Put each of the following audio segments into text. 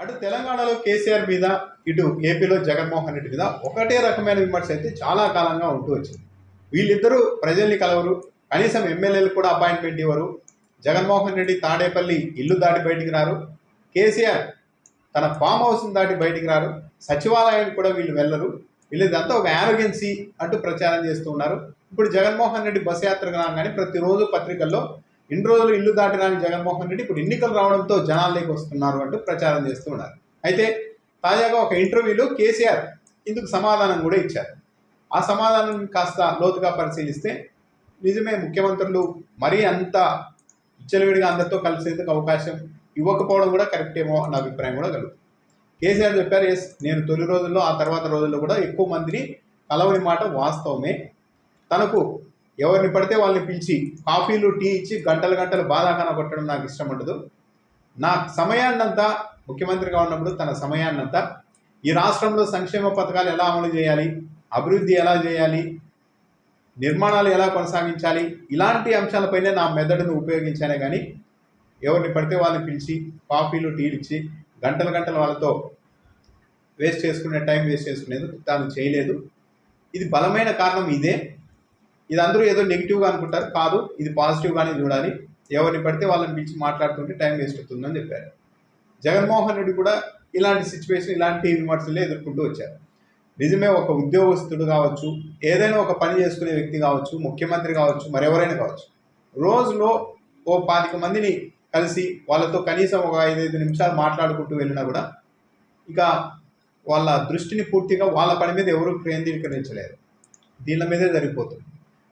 అటు తెలంగాణలో కేసీఆర్ మీద ఇటు ఏపీలో జగన్మోహన్ రెడ్డి మీద ఒకటే రకమైన విమర్శ అయితే చాలా కాలంగా ఉంటూ వచ్చింది. వీళ్ళిద్దరూ ప్రజల్ని కలవరు. కనీసం ఎమ్మెల్యేలు కూడా అపాయింట్మెంట్ ఇవ్వరు. జగన్మోహన్ రెడ్డి తాడేపల్లి ఇల్లు దాటి బయటికి రారు. కేసీఆర్ తన ఫామ్ హౌస్ని దాటి బయటికి రారు. సచివాలయానికి కూడా వీళ్ళు వెళ్ళరు. వీళ్ళు ఇదంతా ఒక యారోగెన్సీ అంటూ ప్రచారం చేస్తూ ఉన్నారు. ఇప్పుడు జగన్మోహన్ రెడ్డి బస్ యాత్రకు రాగానే ప్రతిరోజు పత్రికల్లో ఇన్ని రోజులు ఇల్లు దాటినాని జగన్మోహన్ రెడ్డి ఇప్పుడు ఎన్నికలు రావడంతో జనాల్లోకి వస్తున్నారు అంటూ ప్రచారం చేస్తూ ఉన్నారు. అయితే తాజాగా ఒక ఇంటర్వ్యూలో కేసీఆర్ ఇందుకు సమాధానం కూడా ఇచ్చారు. ఆ సమాధానం కాస్త లోతుగా పరిశీలిస్తే నిజమే ముఖ్యమంత్రులు మరీ అంత విచ్చలవిడిగా అందరితో కలిసేందుకు అవకాశం ఇవ్వకపోవడం కూడా కరెక్టేమో అన్న అభిప్రాయం కూడా కలుగుతుంది. కేసీఆర్ చెప్పారు ఎస్ నేను తొలి రోజుల్లో ఆ తర్వాత రోజుల్లో కూడా ఎక్కువ మందిని కలవని మాట వాస్తవమే. తనకు ఎవరిని పడితే వాళ్ళని పిలిచి కాఫీలు టీ ఇచ్చి గంటలు గంటలు బాధాకన కొట్టడం నాకు ఇష్టం ఉండదు. నా సమయాన్నంతా ముఖ్యమంత్రిగా ఉన్నప్పుడు తన సమయాన్నంతా ఈ రాష్ట్రంలో సంక్షేమ పథకాలు ఎలా అమలు చేయాలి అభివృద్ధి ఎలా చేయాలి నిర్మాణాలు ఎలా కొనసాగించాలి ఇలాంటి అంశాలపైనే నా మెదడును ఉపయోగించానే కానీ ఎవరిని పడితే వాళ్ళని పిలిచి కాఫీలు టీలు ఇచ్చి గంటల గంటలు వాళ్ళతో వేస్ట్ చేసుకునే టైం వేస్ట్ చేసుకునేది తాను చేయలేదు. ఇది బలమైన కారణం ఇదే. ఇది అందరూ ఏదో నెగిటివ్గా అనుకుంటారు. కాదు ఇది పాజిటివ్గానే చూడాలి. ఎవరిని పడితే వాళ్ళని పిలిచి మాట్లాడుతుంటే టైం వేస్ట్ అవుతుందని చెప్పారు. జగన్మోహన్ రెడ్డి కూడా ఇలాంటి సిచ్యువేషన్ ఇలాంటి విమర్శలే ఎదుర్కొంటూ వచ్చారు. నిజమే ఒక ఉద్యోగస్తుడు కావచ్చు ఏదైనా ఒక పని చేసుకునే వ్యక్తి కావచ్చు ముఖ్యమంత్రి కావచ్చు మరెవరైనా కావచ్చు. రోజులో ఓ పాతిక మందిని కలిసి వాళ్ళతో కనీసం ఒక ఐదైదు నిమిషాలు మాట్లాడుకుంటూ వెళ్ళినా కూడా ఇక వాళ్ళ దృష్టిని పూర్తిగా వాళ్ళ పని మీద ఎవరూ కేంద్రీకరించలేరు. దీని మీదే జరిగిపోతుంది.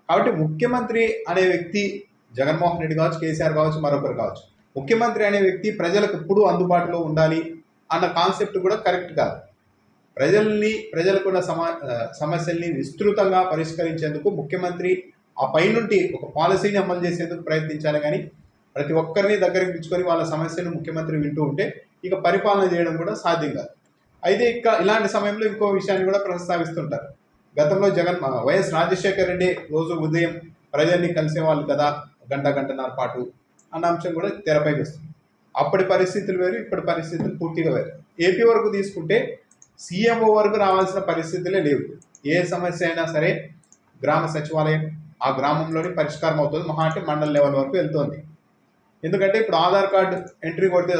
కాబట్టి ముఖ్యమంత్రి అనే వ్యక్తి జగన్మోహన్ రెడ్డి కావచ్చు కేసీఆర్ కావచ్చు మరొకరు కావచ్చు. ముఖ్యమంత్రి అనే వ్యక్తి ప్రజలకు ఎప్పుడూ అందుబాటులో ఉండాలి అన్న కాన్సెప్ట్ కూడా కరెక్ట్ కాదు. ప్రజల్ని ప్రజలకున్న సమా సమస్యల్ని విస్తృతంగా పరిష్కరించేందుకు ముఖ్యమంత్రి ఆ పైనుండి ఒక పాలసీని అమలు చేసేందుకు ప్రయత్నించాలి కానీ ప్రతి ఒక్కరిని దగ్గరికి పిలుచుకొని వాళ్ళ సమస్యను ముఖ్యమంత్రి వింటూ ఉంటే ఇక పరిపాలన చేయడం కూడా సాధ్యం కాదు. అయితే ఇక ఇలాంటి సమయంలో ఇంకో విషయాన్ని కూడా ప్రస్తావిస్తుంటారు. గతంలో జగన్ వైఎస్ రాజశేఖర రెడ్డి రోజు ఉదయం ప్రజల్ని కలిసేవాళ్ళు కదా గంట గంటన్నర పాటు అన్న అంశం కూడా తెరపై వస్తుంది. అప్పటి పరిస్థితులు వేరు ఇప్పటి పరిస్థితులు పూర్తిగా వేరు. ఏపీ వరకు తీసుకుంటే సీఎంఓ వరకు రావాల్సిన పరిస్థితులే లేవు. ఏ సమస్య అయినా సరే గ్రామ సచివాలయం ఆ గ్రామంలోనే పరిష్కారం అవుతుంది. మహా అంటే మండల లెవెల్ వరకు వెళ్తుంది. ఎందుకంటే ఇప్పుడు ఆధార్ కార్డు ఎంట్రీ కొడితే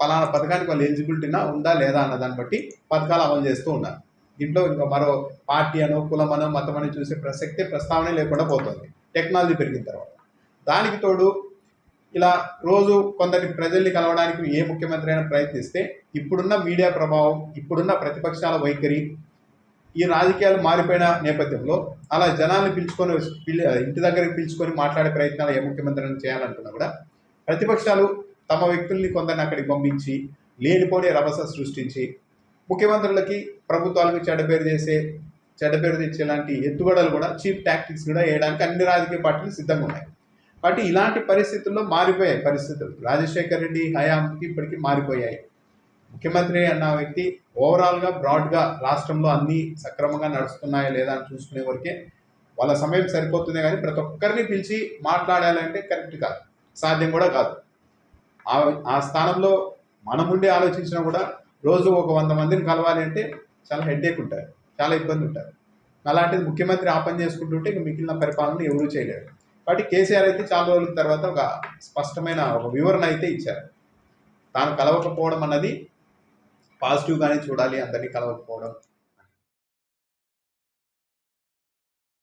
పలానా పథకానికి వాళ్ళు ఎలిజిబిలిటీనా ఉందా లేదా అన్న దాన్ని బట్టి పథకాలు అమలు చేస్తూ ఉన్నారు. దీంట్లో ఇంకా మరో పార్టీ అనో కులమనో మతమని చూసే ప్రసక్తే ప్రస్తావనే లేకుండా పోతుంది. టెక్నాలజీ పెరిగిన తర్వాత. దానికి తోడు ఇలా రోజు కొందరి ప్రజల్ని కలవడానికి ఏ ముఖ్యమంత్రి అయినా ప్రయత్నిస్తే ఇప్పుడున్న మీడియా ప్రభావం ఇప్పుడున్న ప్రతిపక్షాల వైఖరి ఈ రాజకీయాలు మారిపోయిన నేపథ్యంలో అలా జనాన్ని పిలుచుకొని ఇంటి దగ్గరికి పిలుచుకొని మాట్లాడే ప్రయత్నాలు ఏ ముఖ్యమంత్రి అయినా చేయాలనుకున్నా కూడా ప్రతిపక్షాలు తమ వ్యక్తుల్ని కొందరిని అక్కడికి పంపించి లేనిపోని రభస సృష్టించి ముఖ్యమంత్రులకి ప్రభుత్వాలకు చెడపేరు చేసే చెడపేరు తెచ్చేలాంటి ఎత్తుగడలు కూడా చీప్ టాక్టిక్స్ కూడా వేయడానికి అన్ని రాజకీయ పార్టీలు సిద్ధంగా ఉన్నాయి. కాబట్టి ఇలాంటి పరిస్థితుల్లో మారిపోయాయి పరిస్థితులు. రాజశేఖర్ రెడ్డి హయాంకి ఇప్పటికీ మారిపోయాయి. ముఖ్యమంత్రి అన్న వ్యక్తి ఓవరాల్గా బ్రాడ్గా రాష్ట్రంలో అన్నీ సక్రమంగా నడుస్తున్నాయా లేదా అని చూసుకునే వరకే వాళ్ళ సమయం సరిపోతుంది కానీ ప్రతి ఒక్కరిని పిలిచి మాట్లాడాలంటే కరెక్ట్ కాదు. సాధ్యం కూడా కాదు. ఆ ఆ స్థానంలో మనం ఉండి ఆలోచించినా కూడా రోజు ఒక వంద మందిని కలవాలి అంటే చాలా హెడ్ఏక్ ఉంటారు చాలా ఇబ్బంది ఉంటారు. అలాంటిది ముఖ్యమంత్రి ఆ పని చేసుకుంటుంటే ఇక మిగిలిన పరిపాలన ఎవరూ చేయలేరు. కాబట్టి కేసీఆర్ అయితే చాలా రోజుల తర్వాత ఒక స్పష్టమైన ఒక వివరణ అయితే ఇచ్చారు. తాను కలవకపోవడం అన్నది పాజిటివ్గానే చూడాలి అందరినీ కలవకపోవడం.